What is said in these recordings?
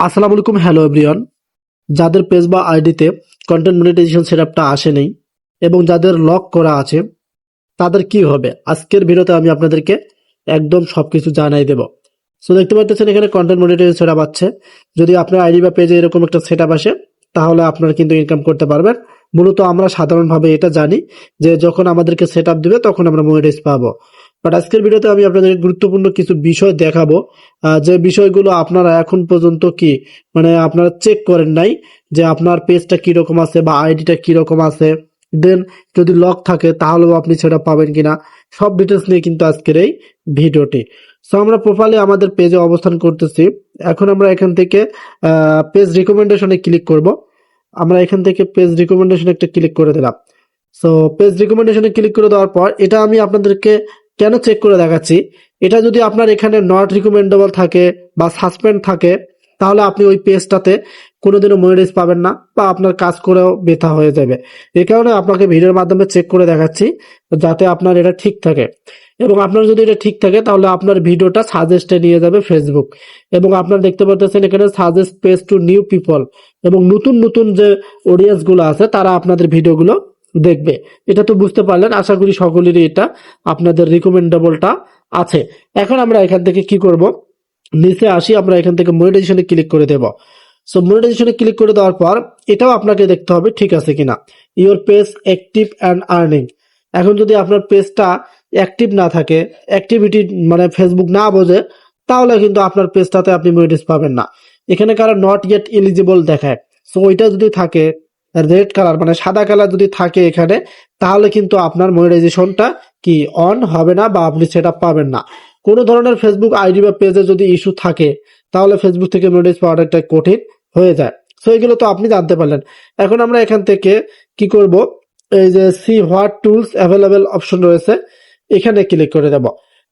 আসসালামু আলাইকুম, hello everyone. যাদের পেজ বা আইডিতে কন্টেন্ট মনিটাইজেশন সেটআপটা আসে নেই এবং যাদের লক করা আছে, তাদের কি হবে? আজকের ভিডিওতে আমি আপনাদেরকে একদম সব কিছু জানাই দেব। সো দেখতে পাচ্ছেন এখানে কন্টেন্ট মনিটাইজেশন সেটআপ আছে। যদি আপনার আইডি বা পেজে এরকম একটা সেটআপ আসে, তাহলে আপনারা কিন্তু ইনকাম করতে পারবেন। মূলত আমরা সাধারণভাবে এটা জানি যে যখন আমাদেরকে সেটআপ দিবে, তখন আমরা মনিটাইজ পাবো। বাট আজকের ভিডিওতে আমি আপনাদের গুরুত্বপূর্ণ কিছু বিষয় দেখাবো। যে বিষয়গুলো আপনারা এখন পর্যন্ত কি মানে আপনারা চেক করেন নাই, যে আপনার পেজটা কীরকম আছে বা আইডিটা কীরকম আছে। দেন যদি লক থাকে, তাহলেও আপনি সেটা পাবেন কিনা, সব ডিটেলস নিয়ে কিন্তু আজকের এই ভিডিওটি। সো আমরা প্রোফাইলে আমাদের পেজে অবস্থান করতেছি। এখন আমরা এখান থেকে পেজ রিকমেন্ডেশনে ক্লিক করব। আমরা এখান থেকে পেজ রিকমেন্ডেশনে একটা ক্লিক করে দিলাম। সো পেজ রিকমেন্ডেশনে ক্লিক করে দেওয়ার পর, এটা আমি আপনাদেরকে কেন চেক করে দেখাচ্ছি? এটা যদি আপনার এখানে নট রিকমেন্ডেবল থাকে বা সাসপেন্ড থাকে, তাহলে আপনি ওই পেজটাতে কোনোদিনও মনিটাইজ পাবেন না বা আপনার কাজ করেও বেথা হয়ে যাবে। এই কারণে আপনাকে ভিডিওর মাধ্যমে চেক করে দেখাচ্ছি যাতে আপনার এটা ঠিক থাকে। এবং আপনার যদি এটা ঠিক থাকে, তাহলে আপনার ভিডিওটা সাজেস্টে নিয়ে যাবে ফেসবুক এবং আপনার দেখতে পাচ্ছেন এখানে suggest page to new people এবং নতুন নতুন যে অডিয়েন্সগুলো আছে, তারা আপনাদের ভিডিওগুলো দেখবে। এটা তো বুঝতে পারলেন, আশা করি সকলেরই এটা, আপনাদের রিকমেন্ডেবলটা আছে। এখন আমরা এখান থেকে কি করব? নিচে আসি, আমরা এখান থেকে মনিটাইজেশনে ক্লিক করে দেব। সো মনিটাইজেশনে ক্লিক করে দেওয়ার পর, এটাও আপনাকে দেখতে হবে ঠিক আছে কিনা। Your page active and earning এখন যদি আপনার পেজটা অ্যাক্টিভ না থাকে অ্যাক্টিভিটি মানে ফেসবুক না বোঝে, তাহলে কিন্তু আপনার পেজটাতে আপনি মনিটাইজ পাবেন না। এখানে কারও নট ইয়েট এলিজিবল দেখায়। সো ওইটা যদি থাকে রেড কালার মানে সাদা কালার যদি থাকে এখানে, তাহলে কিন্তু আপনার মনিটাইজেশনটা কি অন হবে না বা আপনি সেটা পাবেন না। কোনো ধরনের ফেসবুক আইডি বা পেজে যদি ইস্যু থাকে, তাহলে ফেসবুক থেকে মনিটাইজ পাওয়াটা একটা কঠিন হয়ে যায়। সো এগুলো তো আপনি জানতে পারলেন। এখন আমরা এখান থেকে কি করব? এই যে see what tools available option রয়েছে, এখানে ক্লিক করে দেব।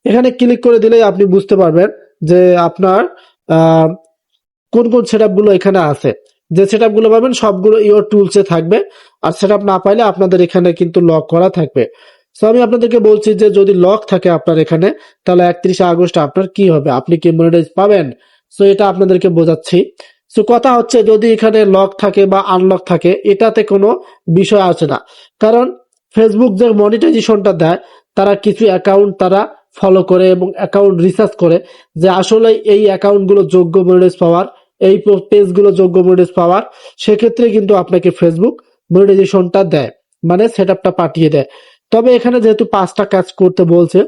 এখানে ক্লিক করে দিলেই আপনি বুঝতে পারবেন যে আপনার কোন কোন সেটগুলো এখানে আছে। যে সেটগুলো পাবেন, সবগুলো ইওর টুলসে থাকবে। আর সেট না পাইলে আপনাদের এখানে কিন্তু লক করা থাকবে। সো আমি আপনাদেরকে বলছি যে যদি লক থাকে আপনার এখানে, তাহলে একত্রিশে আগস্ট আপনার কি হবে? আপনি কি মনিটাইজ পাবেন? সো এটা আপনাদেরকে বোঝাচ্ছি। সো কথা হচ্ছে যদি এখানে লক থাকে বা আনলক থাকে, এটাতে কোনো বিষয় আছে না। কারণ ফেসবুক যে মনিটাইজেশনটা দেয়, তারা কিছু অ্যাকাউন্ট তারা ফলো করে এবং অ্যাকাউন্ট রিসার্চ করে যে আসলে এই অ্যাকাউন্টগুলো যোগ্য মনিটাইজ পাওয়ার এই পেজগুলো যোগ্য মনিটাইজ পাওয়ার, সেক্ষেত্রে কিন্তু আপনাকে ফেসবুক মনিটাইজেশনটা দেয় মানে সেট পাঠিয়ে দেয়। তবে এখানে যেহেতু পাঁচটা কাজ করতে বলছে,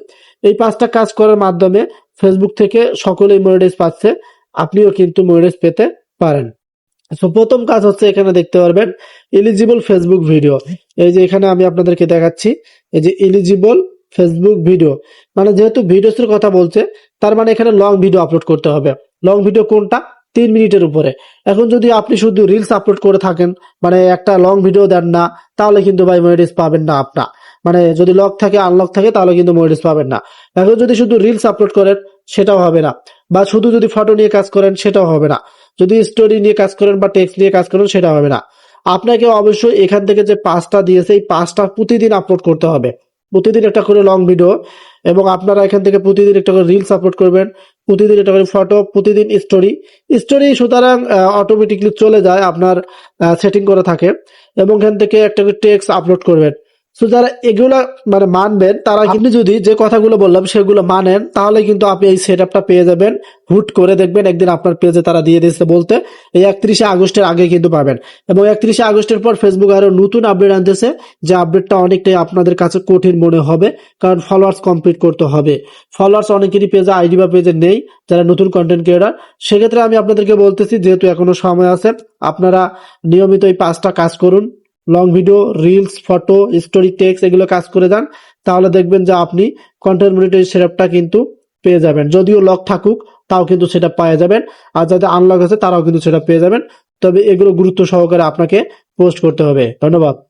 এই পাঁচটা কাজ করার মাধ্যমে ফেসবুক থেকে সকলেই মনিটাইজ পাচ্ছে, আপনিও কিন্তু মনিটাইজ পেতে পারেন। সো প্রথম কাজ হচ্ছে এখানে দেখতে পারবেন এলিজিবল ফেসবুক ভিডিও এই যে এখানে আমি আপনাদেরকে দেখাচ্ছি, এই যে এলিজিবল ফেসবুক ভিডিও মানে যেহেতু ভিডিওস এর কথা বলছে, তার মানে এখানে লং ভিডিও আপলোড করতে হবে। লং ভিডিও কোনটা? তিন মিনিটের উপরে। এখন যদি আপনি শুধু রিলস আপলোড করে থাকেন মানে একটা লং ভিডিও দেন না, তাহলে কিন্তু ভাই মনিটাইজ পাবেন না আপনার মানে যদি লক থাকে আনলক থাকে, তাহলে কিন্তু মনিটাইজ পাবেন না। এখন যদি শুধু রিলস আপলোড করেন, সেটাও হবে না। বা শুধু যদি ফটো নিয়ে কাজ করেন, সেটাও হবে না। যদি স্টোরি নিয়ে কাজ করেন বা টেক্সট নিয়ে কাজ করেন, সেটা হবে না। আপনাকে অবশ্যই এখান থেকে যে পাঁচটা দিয়েছে, এই পাঁচটা প্রতিদিন আপলোড করতে হবে। প্রতিদিন একটা করে লং ভিডিও এবং আপনারা এখান থেকে প্রতিদিন একটা করে রিলস আপলোড করবেন। প্রতিদিন এটা করে ফটো প্রতিদিন স্টোরি স্টোরি সুতরাং অটোমেটিকলি চলে যায় আপনার সেটিং করা থাকে এবং এখান থেকে একটা টেক্সট আপলোড করবেন। সো যারা এগুলা মানে মানবেন তারা কিন্তু যদি যে কথাগুলো বললাম সেগুলো মানেন তাহলে কিন্তু আপনি এই সেট আপটা পেয়ে যাবেন। হুট করে দেখবেন একদিন আপনার পেজে তারা দিয়ে দিয়েছে বলতে। এই একত্রিশে আগস্টের আগে কিন্তু পাবেন। এবং একত্রিশে আগস্টের পর ফেসবুক আরও নতুন আপডেট আনতেছে যে আপডেটটা অনেকটাই আপনাদের কাছে কঠিন মনে হবে কারণ ফলোয়ার্স কমপ্লিট করতে হবে। ফলোয়ার্স অনেকেরই পেজে আইডি বা পেজে নেই যারা নতুন কন্টেন্ট ক্রিয়েটার সেক্ষেত্রে আমি আপনাদেরকে বলতেছি যেহেতু এখনও সময় আছে আপনারা নিয়মিত এই পাঁচটা কাজ করুন। Long video reels photo story text এগুলো কাজ করে যান, তাহলে দেখবেন যে আপনি কন্টেন্ট মনিটর সেটআপটা কিন্তু পেয়ে যাবেন। যদিও লক থাকুক, তাও কিন্তু সেটা পেয়ে যাবেন। আর যাদের আনলক আছে, তারাও কিন্তু সেটা পেয়ে যাবেন। তবে এগুলো গুরুত্ব সহকারে আপনাকে পোস্ট করতে হবে। ধন্যবাদ।